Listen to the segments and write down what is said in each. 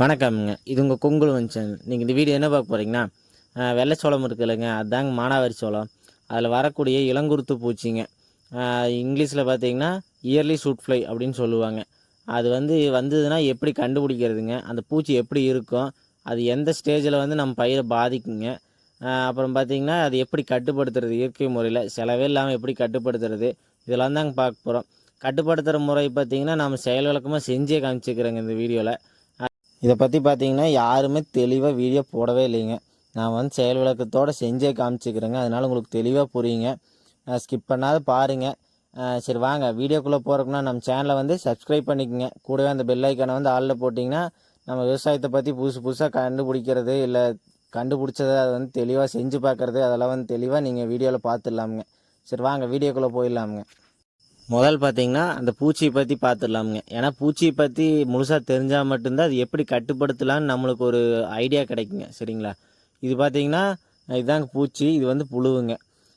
வணக்கம்ங்க. இது உங்கள் கொங்குல் வஞ்சன் நீங்கள் இந்த வீடியோ என்ன பார்க்க போகிறீங்கன்னா வெள்ளை வெள்ளைச்சோளம் இருக்கு இல்லைங்க. அதுதாங்க மானாவாரி சோளம். அதில் வரக்கூடிய இளங்குருத்து பூச்சிங்க. இங்கிலீஷில் பார்த்தீங்கன்னா இயர்லி சூட் ஃப்ளை அப்படின்னு சொல்லுவாங்க. அது வந்து வந்ததுன்னா எப்படி கண்டுபிடிக்கிறதுங்க? அந்த பூச்சி எப்படி இருக்கும்? அது எந்த ஸ்டேஜில் வந்து நம்ம பயிரை பாதிக்குங்க? அப்புறம் பார்த்தீங்கன்னா அது எப்படி கட்டுப்படுத்துறது? இயற்கை முறையில். செலவே இல்லாமல் எப்படி கட்டுப்படுத்துறது? இதெல்லாம் தாங்க பார்க்க போகிறோம் கட்டுப்படுத்துகிற முறை பார்த்தீங்கன்னா நம்ம செயல் விளக்கமாக செஞ்சே காமிச்சிக்கிறேங்க இந்த வீடியோவில் இதை பற்றி பார்த்தீங்கன்னா யாருமே தெளிவாக வீடியோ போடவே இல்லைங்க. நான் வந்து செயல் விளக்கத்தோடு செஞ்சே காமிச்சிக்கிறேங்க. அதனால் உங்களுக்கு தெளிவாக புரியுங்க. ஸ்கிப் பண்ணாத பாருங்கள் சரி வாங்க. வீடியோக்குள்ளே போகிறக்குன்னா நம்ம சேனலை வந்து சப்ஸ்கிரைப் பண்ணிக்கோங்க. கூடவே அந்த பெல் ஐக்கானை வந்து ஆளில் போட்டிங்கன்னா நம்ம விவசாயத்தை பற்றி புதுசு புதுசாக கண்டுபிடிக்கிறது இல்லை கண்டுபிடிச்சதை அதை வந்து தெளிவாக செஞ்சு பார்க்குறது அதெல்லாம் வந்து தெளிவாக நீங்கள் வீடியோவில் பார்த்துடலாமுங்க. சரி வாங்க. வீடியோக்குள்ளே போயிடலாமுங்க. முதல் பார்த்தீங்கன்னா அந்த பூச்சியை பற்றி பார்த்துடலாமுங்க. ஏன்னா பூச்சியை பற்றி முழுசாக தெரிஞ்சால் மட்டும்தான் அது எப்படி கட்டுப்படுத்தலாம்னு நம்மளுக்கு ஒரு ஐடியா கிடைக்குங்க. சரிங்களா? இது பார்த்தீங்கன்னா இதுதாங்க பூச்சி. இது வந்து புழுவுங்க.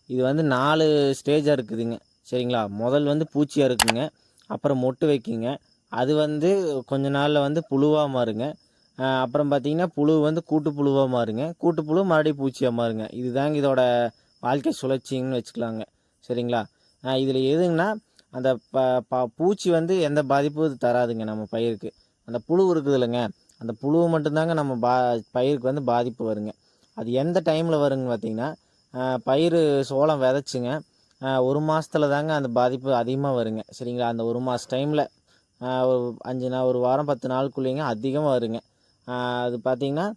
இது வந்து நாலு ஸ்டேஜாக இருக்குதுங்க. சரிங்களா? முதல் வந்து பூச்சியாக இருக்குங்க. அப்புறம் மொட்டு வைக்குங்க. அது வந்து கொஞ்ச நாளில் வந்து புழுவாக மாறுங்க. அப்புறம் பார்த்தீங்கன்னா புழு வந்து கூட்டு புழுவாக மாறுங்க. கூட்டு புழு மறுபடியும் பூச்சியாக மாறுங்க. இதுதாங்க இதோட வாழ்க்கை சுழற்சிங்கன்னு வச்சுக்கலாங்க. சரிங்களா? இதில் எதுங்கன்னா அந்த ப ப பூச்சி வந்து எந்த பாதிப்பும் இது தராதுங்க நம்ம பயிருக்கு. அந்த புழு இருக்குது இல்லைங்க அந்த புழுவை மட்டும்தாங்க நம்ம பா பயிருக்கு வந்து பாதிப்பு வருங்க. அது எந்த டைமில் வருங்க பார்த்தீங்கன்னா பயிர் சோளம் விதைச்சிங்க. ஒரு மாதத்துல தாங்க அந்த பாதிப்பு அதிகமாக வருங்க. சரிங்களா? அந்த ஒரு மாத டைமில் ஒரு அஞ்சு நாள் ஒரு வாரம் பத்து நாளுக்குள்ளேங்க அதிகமாக வருங்க. அது பார்த்தீங்கன்னா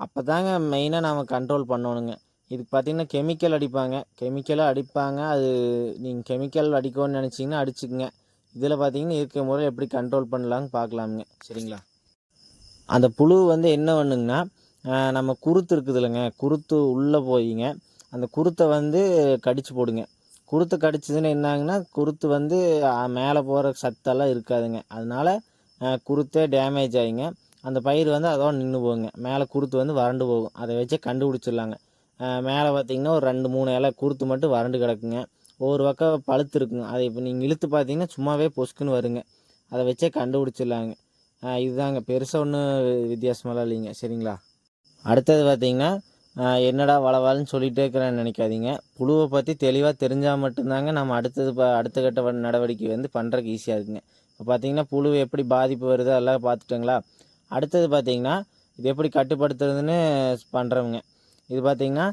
அப்போ தாங்க மெயினாக நாம் கண்ட்ரோல் பண்ணணுங்க. இதுக்கு பார்த்தீங்கன்னா கெமிக்கல் அடிப்பாங்க. கெமிக்கலாக அடிப்பாங்க. அது நீங்கள் கெமிக்கல் அடிக்கணும்னு நினச்சிங்கன்னா அடிச்சுக்குங்க. இதில் பார்த்தீங்கன்னா இயற்கை முறையில் எப்படி கண்ட்ரோல் பண்ணலான்னு பார்க்கலாமுங்க. சரிங்களா? அந்த புழு வந்து என்ன பண்ணுங்கன்னா நம்ம குருத்து இருக்குது இல்லைங்க. குருத்து உள்ளே போயிங்க. அந்த குருத்தை வந்து கடிச்சு போடுங்க. குருத்து கடிச்சதுன்னு என்னாங்கன்னா குருத்து வந்து மேலே போகிற சத்தெல்லாம் இருக்காதுங்க. அதனால் குருத்தே டேமேஜ் ஆகிங்க அந்த பயிர் வந்து அதோட நின்று போகுங்க. மேலே குருத்து வந்து வறண்டு போகும். அதை வச்சே கண்டுபிடிச்சிடலாங்க. மேலே பார்த்தீங்கன்னா ஒரு ரெண்டு மூணு இலை குருத்து மட்டும் வறண்டு கிடக்குங்க. ஒவ்வொரு பக்கம் பழுத்து இருக்குங்க. அதை இப்போ நீங்கள் இழுத்து பார்த்தீங்கன்னா சும்மாவே பொசுக்குன்னு வருங்க. அதை வச்சே கண்டுபிடிச்சிடலாங்க. இதுதாங்க. பெருசாக ஒன்றும் வித்தியாசமெல்லாம் இல்லைங்க. சரிங்களா? அடுத்தது பார்த்திங்கன்னா என்னடா வளவாள்னு சொல்லிகிட்டே இருக்கிறேன்னு நினைக்காதீங்க. புழுவை பற்றி தெளிவாக தெரிஞ்சால் மட்டும்தாங்க நம்ம அடுத்தது ப அடுத்த கட்ட நடவடிக்கை வந்து பண்ணுறதுக்கு ஈஸியாக இருக்குங்க. இப்போ பார்த்தீங்கன்னா புழு எப்படி பாதிப்பு வருது அதெல்லாம் பார்த்துட்டுங்களா அடுத்தது பார்த்திங்கன்னா இது எப்படி கட்டுப்படுத்துறதுன்னு பண்ணுறவங்க இது பார்த்தீங்கன்னா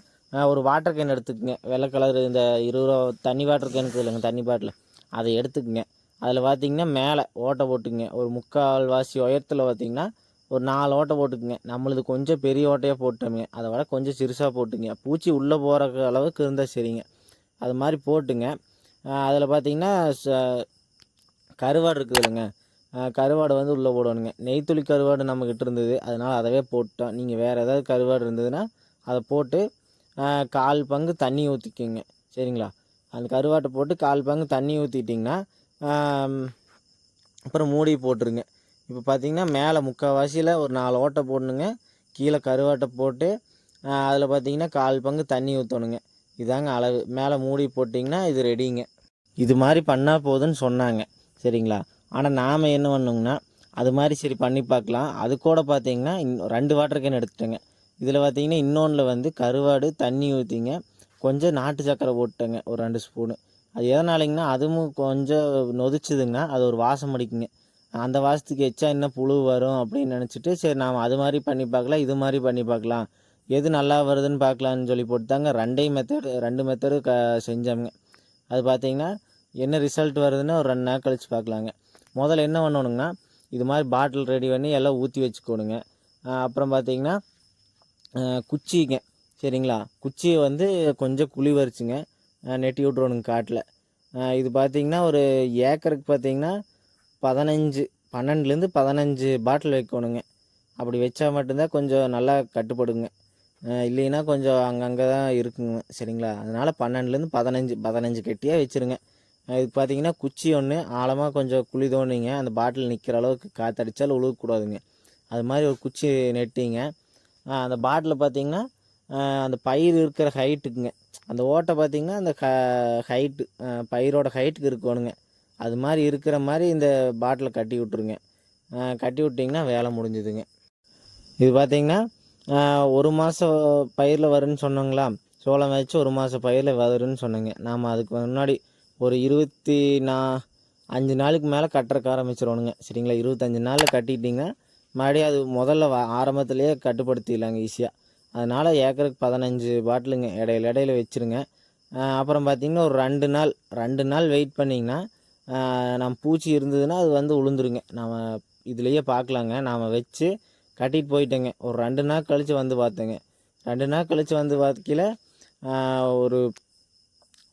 ஒரு வாட்டர் கேன் எடுத்துக்கங்க. வெள்ளை கலர் இந்த இருபது ரூபா தண்ணி வாட்டர் கேனுக்கு இல்லைங்க தண்ணி பாட்டில். அதை எடுத்துக்கங்க. அதில் பார்த்திங்கன்னா மேலே ஓட்டை போட்டுக்குங்க. ஒரு முக்கால் வாசி உயரத்தில் பார்த்தீங்கன்னா ஒரு நாலு ஓட்டை போட்டுக்குங்க. நம்மளுது கொஞ்சம் பெரிய ஓட்டையாக போட்டோமே அதை விட கொஞ்சம் சிறுசாக போட்டுங்க பூச்சி உள்ளே போகிற அளவுக்கு இருந்தால் சரிங்க. அது மாதிரி போட்டுங்க. அதில் பார்த்தீங்கன்னா ச- கருவாடு இருக்குது இல்லைங்க. கருவாடு வந்து உள்ளே போடணுங்க. நெய்த்துளி கருவாடு நம்மக்கிட்ட இருந்தது. அதனால் அதவே போட்டோம். நீங்கள் வேறு ஏதாவது கருவாடு இருந்ததுன்னா அதை போட்டு கால் பங்கு தண்ணி ஊற்றிக்கிங்க சரிங்களா? அந்த கருவாட்டை போட்டு கால் பங்கு தண்ணி ஊற்றிட்டிங்கன்னா அப்புறம் மூடி போட்டுருங்க. இப்போ பார்த்தீங்கன்னா மேலே முக்கால்வாசியில் ஒரு நாலு ஓட்டை போடணுங்க. கீழே கருவாட்டை போட்டு அதில் பார்த்தீங்கன்னா கால் பங்கு தண்ணி ஊற்றணுங்க இதாங்க அளவு. மேலே மூடி போட்டிங்கன்னா இது ரெடிங்க. இது மாதிரி பண்ணால் போதுன்னு சொன்னாங்க. சரிங்களா? ஆனால் நாம் என்ன பண்ணோங்கன்னா அது மாதிரி சரி பண்ணி பார்க்கலாம். அது கூட பார்த்தீங்கன்னா இன்னும் ரெண்டு வாட்டர் கேன் எடுத்துட்டேங்க. இதில் பார்த்தீங்கன்னா இன்னொன்றில் வந்து கருவாடு தண்ணி ஊற்றிங்க கொஞ்சம் நாட்டு சக்கரை போட்டுங்க ஒரு ரெண்டு ஸ்பூனு. அது எதனாலங்கன்னா அதுவும் கொஞ்சம் நொதிச்சுதுங்கன்னா அது ஒரு வாசம் அடிக்குங்க. அந்த வாசத்துக்கு எச்சா என்ன புழு வரும் அப்படின்னு நினச்சிட்டு சரி நாம் அது மாதிரி பண்ணி பார்க்கலாம் இது மாதிரி பண்ணி பார்க்கலாம். எது நல்லா வருதுன்னு பார்க்கலான்னு சொல்லி போட்டுதாங்க ரெண்டையும் மெத்தடு ரெண்டு மெத்தடு க செஞ்சோங்க அது பார்த்தீங்கன்னா என்ன ரிசல்ட் வருதுன்னு ஒரு ரெண்டு நாள் கழிச்சு பார்க்கலாங்க. முதல்ல என்ன பண்ணணுங்கன்னா இது மாதிரி பாட்டில் ரெடி பண்ணி எல்லாம் ஊற்றி வச்சுக்கோணுங்க. அப்புறம் பார்த்தீங்கன்னா குச்சிங்க. சரிங்களா? குச்சியை வந்து கொஞ்சம் குழி வரிச்சுங்க நெட்டி விட்றணுங்க காட்டில். இது பார்த்தீங்கன்னா ஒரு ஏக்கருக்கு பார்த்தீங்கன்னா பதினஞ்சு பன்னெண்டுலேருந்து பதினஞ்சு பாட்டில் வைக்கணுங்க. அப்படி வச்சா மட்டும்தான் கொஞ்சம் நல்லா கட்டுப்படுங்க. இல்லைன்னா கொஞ்சம் அங்கங்கே தான் இருக்குங்க. சரிங்களா? அதனால் பன்னெண்டுலேருந்து பதினஞ்சு பதினஞ்சு கெட்டியாக வச்சுருங்க. இதுக்கு பார்த்தீங்கன்னா குச்சி ஒன்று ஆழமாக கொஞ்சம் குழி தோண்டிங்க அந்த பாட்டில் நிற்கிற அளவுக்கு காற்றடிச்சாலும் உழுகக்கூடாதுங்க அது மாதிரி ஒரு குச்சி நெட்டிங்க. அந்த பாட்டில் பார்த்தீங்கன்னா அந்த பயிர் இருக்கிற ஹைட்டுக்குங்க அந்த ஓட்டை பார்த்தீங்கன்னா அந்த க ஹைட்டு பயிரோட ஹைட்டுக்கு இருக்கணுங்க. அது மாதிரி இருக்கிற மாதிரி இந்த பாட்டிலை கட்டி விட்ருங்க கட்டி விட்டிங்கன்னா வேலை முடிஞ்சுதுங்க. இது பார்த்திங்கன்னா ஒரு மாதம் பயிரில் வரும்னு சொன்னோங்களா? சோளம் வச்சு ஒரு மாதம் பயிரில் வரும்னு சொன்னேங்க. நாம் அதுக்கு முன்னாடி ஒரு இருபத்தி நா அஞ்சு நாளுக்கு மேலே கட்டுறக்கு ஆரம்பிச்சிடணுங்க சரிங்களா? இருபத்தஞ்சி நாளில் கட்டிட்டிங்கன்னா மறுபடியும் அது முதல்ல வ ஆரம்பத்துலேயே கட்டுப்படுத்திடலாங்க ஈஸியாக அதனால் ஏக்கருக்கு பதினஞ்சு பாட்டிலுங்க இடையில இடையில வச்சுருங்க. அப்புறம் பார்த்திங்கன்னா ஒரு ரெண்டு நாள் ரெண்டு நாள் வெயிட் பண்ணிங்கன்னா நம்ம பூச்சி இருந்ததுன்னா அது வந்து உளுந்துருங்க. நாம் இதுலேயே பார்க்கலாங்க நாம் வச்சு கட்டிட்டு போயிட்டேங்க. ஒரு ரெண்டு நாள் கழித்து வந்து பார்த்தேங்க ரெண்டு நாள் கழித்து வந்து பார்க்கல ஒரு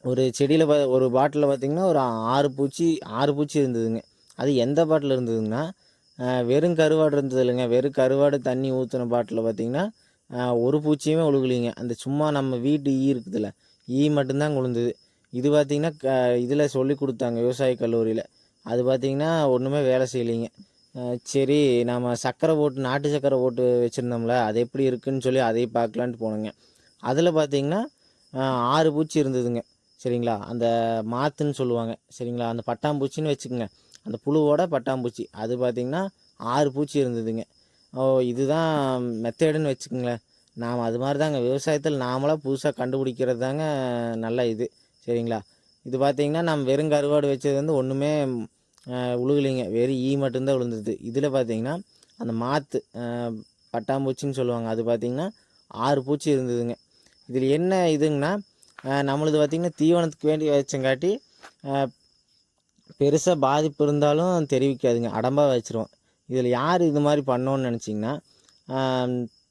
ஒரு செடியில் பா ஒரு பாட்டிலில் பார்த்திங்கன்னா ஒரு ஆறு பூச்சி ஆறு பூச்சி இருந்ததுங்க. அது எந்த பாட்டில் இருந்ததுங்கன்னா வெறும் கருவாடு இருந்தது இல்லைங்க. வெறும் கருவாடு தண்ணி ஊற்றின பாட்டில் பார்த்திங்கன்னா ஒரு பூச்சியுமே உழுகலிங்க. அந்த சும்மா நம்ம வீட்டு ஈ இருக்குதுல்ல ஈ மட்டும்தான் உளுந்தது இது பார்த்திங்கன்னா க இதில் சொல்லி கொடுத்தாங்க விவசாய கல்லூரியில். அது பார்த்திங்கன்னா ஒன்றுமே வேலை செய்யலைங்க. சரி நம்ம சர்க்கரை போட்டு நாட்டு சர்க்கரை போட்டு வச்சுருந்தோம்ல அது எப்படி இருக்குதுன்னு சொல்லி அதையும் பார்க்கலான்ட்டு போனோங்க. அதில் பார்த்திங்கன்னா ஆறு பூச்சி இருந்ததுங்க. சரிங்களா? அந்த மாத்துன்னு சொல்லுவாங்க. சரிங்களா? அந்த பட்டாம்பூச்சின்னு வச்சுக்கோங்க. அந்த புழுவோட பட்டாம்பூச்சி. அது பார்த்திங்கன்னா ஆறு பூச்சி இருந்ததுங்க. ஓ இதுதான் மெத்தேடுன்னு வச்சுக்கோங்களேன். நாம் அது மாதிரி தாங்க விவசாயத்தில் நாமளாக புதுசாக கண்டுபிடிக்கிறது தாங்க நல்ல இது. சரிங்களா? இது பார்த்திங்கன்னா நம்ம வெறும் கருவாடு வச்சது வந்து ஒன்றுமே உழுகலைங்க. வெறும் ஈ மட்டும்தான் விழுந்தது. இதில் பார்த்திங்கன்னா அந்த மாத்து பட்டாம்பூச்சின்னு சொல்லுவாங்க. அது பார்த்திங்கன்னா ஆறு பூச்சி இருந்ததுங்க. இதில் என்ன இதுங்கன்னா நம்மளது நம்மளுது பார்த்திங்கன்னா தீவனத்துக்கு வேண்டி வச்சங்காட்டி பெருசாக பாதிப்பு இருந்தாலும் தெரிவிக்காதுங்க. அடம்பாக வச்சுருவோம். இதில் யார் இது மாதிரி பண்ணோன்னு நினச்சிங்கன்னா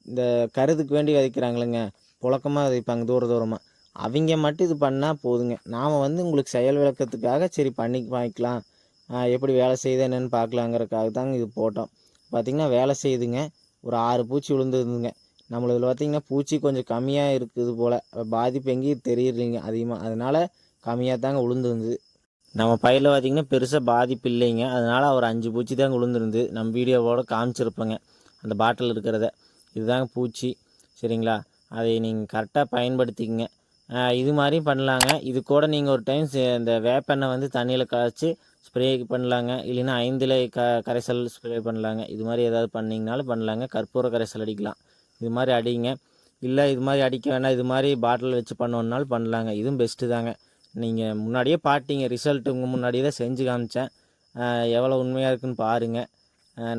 இந்த கருதுக்கு வேண்டி விதைக்கிறாங்களுங்க. புழக்கமாக விதைப்பாங்க தூர தூரமாக அவங்க மட்டும் இது பண்ணால் போதுங்க. நாம் வந்து உங்களுக்கு செயல் விளக்கத்துக்காக சரி பண்ணி வாங்கிக்கலாம். எப்படி வேலை செய்யுது என்னென்னு பார்க்கலாங்கிறதுக்காக தாங்க இது போட்டோம். பார்த்திங்கன்னா வேலை செய்யுதுங்க. ஒரு ஆறு பூச்சி விழுந்துருந்துங்க. நம்மளதில் பார்த்திங்கன்னா பூச்சி கொஞ்சம் கம்மியாக இருக்குது போல். பாதிப்பு எங்கேயும் தெரியலைங்க அதிகமாக அதனால் கம்மியாக தாங்க விழுந்துருந்தது. நம்ம பயிரில் பார்த்திங்கன்னா பெருசாக பாதிப்பு இல்லைங்க. அதனால் ஒரு அஞ்சு பூச்சி தான் விழுந்துருந்து நம்ம வீடியோவோட காமிச்சிருப்பேங்க. அந்த பாட்டில் இருக்கிறத. இதுதாங்க பூச்சி. சரிங்களா? அதை நீங்கள் கரெக்டாக பயன்படுத்திக்கங்க. இது மாதிரியும் பண்ணலாங்க. இது கூட நீங்கள் ஒரு டைம் இந்த வேப்பெண்ணெய் வந்து தண்ணியில் காய்ச்சி ஸ்ப்ரே பண்ணலாங்க. இல்லைன்னா ஐந்தில் க கரைசல் ஸ்ப்ரே பண்ணலாங்க. இது மாதிரி ஏதாவது பண்ணிங்கனாலும் பண்ணலாங்க. கற்பூர கரைசல் அடிக்கலாம். இது மாதிரி அடிங்க. இல்லை இது மாதிரி அடிக்க வேணாம். இது மாதிரி பாட்டில் வச்சு பண்ணோன்னாலும் பண்ணலாங்க. இதுவும் பெஸ்ட்டு தாங்க. நீங்கள் முன்னாடியே பார்த்தீங்க ரிசல்ட் உங்கள் முன்னாடியே தான் செஞ்சு காமிச்சேன். எவ்வளோ உண்மையாக இருக்குன்னு பாருங்கள்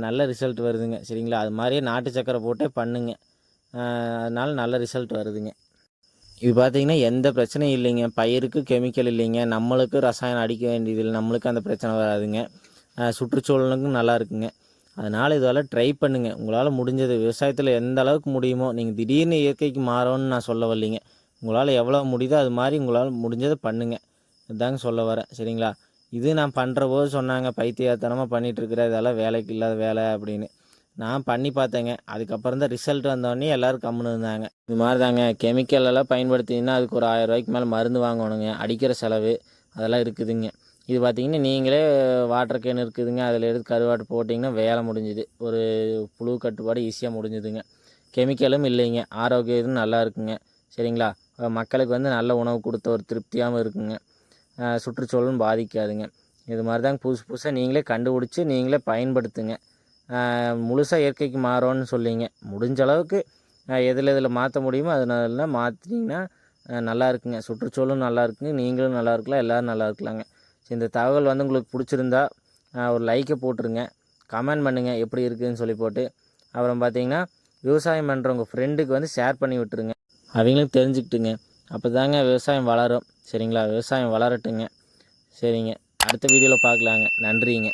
நல்ல ரிசல்ட் வருதுங்க சரிங்களா? அது மாதிரியே நாட்டு சக்கரை போட்டே பண்ணுங்க. அதனால் நல்ல ரிசல்ட் வருதுங்க. இது பார்த்தீங்கன்னா எந்த பிரச்சனையும் இல்லைங்க. பயிருக்கு கெமிக்கல் இல்லைங்க. நம்மளுக்கு ரசாயனம் அடிக்க வேண்டியது இல்லை. நம்மளுக்கு அந்த பிரச்சனை வராதுங்க. சுற்றுச்சூழலுக்கும் நல்லா இருக்குங்க. அதனால் இதெல்லாம் ட்ரை பண்ணுங்கள் உங்களால் முடிஞ்சது. விவசாயத்தில் எந்த அளவுக்கு முடியுமோ நீங்கள் திடீர்னு இயற்கைக்கு மாறோன்னு நான் சொல்ல வரலைங்க உங்களால் எவ்வளோ முடியுதோ அது மாதிரி உங்களால் முடிஞ்சதை பண்ணுங்கள் இதுதாங்க சொல்ல வரேன் சரிங்களா? இது நான் பண்ணுற போது சொன்னாங்க பைத்தியத்தனமாக பண்ணிகிட்டு இதெல்லாம் வேலைக்கு இல்லாத வேலை அப்படின்னு. நான் பண்ணி பார்த்தேங்க. அதுக்கப்புறம் தான் ரிசல்ட் வந்தோடனே எல்லோரும் கம்முன்னு இருந்தாங்க. இது மாதிரி தாங்க கெமிக்கல் எல்லாம் பயன்படுத்திங்கன்னா அதுக்கு ஒரு ஆயிரம் ரூபாய்க்கு மேலே மருந்து வாங்கணுங்க. அடிக்கிற செலவு அதெல்லாம் இருக்குதுங்க. இது பார்த்தீங்கன்னா நீங்களே வாட்டர் கேன் இருக்குதுங்க. அதில் எடுத்து கருவாட்டு போட்டிங்கன்னா வேலை முடிஞ்சுது. ஒரு புழு கட்டுப்பாடு ஈஸியாக முடிஞ்சுதுங்க. கெமிக்கலும் இல்லைங்க. ஆரோக்கியம் நல்லா இருக்குங்க. சரிங்களா? மக்களுக்கு வந்து நல்ல உணவு கொடுத்த ஒரு திருப்தியாகவும் இருக்குங்க. சுற்றுச்சூழலும் பாதிக்காதுங்க. இது மாதிரி தாங்க புதுசு புதுசாக நீங்களே கண்டுபிடிச்சி நீங்களே பயன்படுத்துங்க. முழுசாக இயற்கைக்கு மாறோன்னு சொல்லிங்க. முடிஞ்ச அளவுக்கு எதில் எதில் மாற்ற முடியுமோ அதனால மாற்றினீங்கன்னா நல்லா இருக்குங்க. சுற்றுச்சூழலும் நல்லா இருக்குங்க. நீங்களும் நல்லா இருக்கலாம். எல்லோரும் நல்லா இருக்கலாங்க. இந்த தகவல் வந்து உங்களுக்கு பிடிச்சிருந்தா ஒரு லைக்கை போட்டுருங்க. கமெண்ட் பண்ணுங்கள் எப்படி இருக்குதுன்னு சொல்லி போட்டு. அப்புறம் பார்த்தீங்கன்னா விவசாயம் பண்ணுற உங்கள் ஃப்ரெண்டுக்கு வந்து ஷேர் பண்ணி விட்டுருங்க. அவங்களும் தெரிஞ்சுக்கிட்டுங்க. அப்போ தாங்க விவசாயம் வளரும். சரிங்களா? விவசாயம் வளரட்டுங்க. சரிங்க. அடுத்த வீடியோவில் பார்க்கலாங்க நன்றிங்க.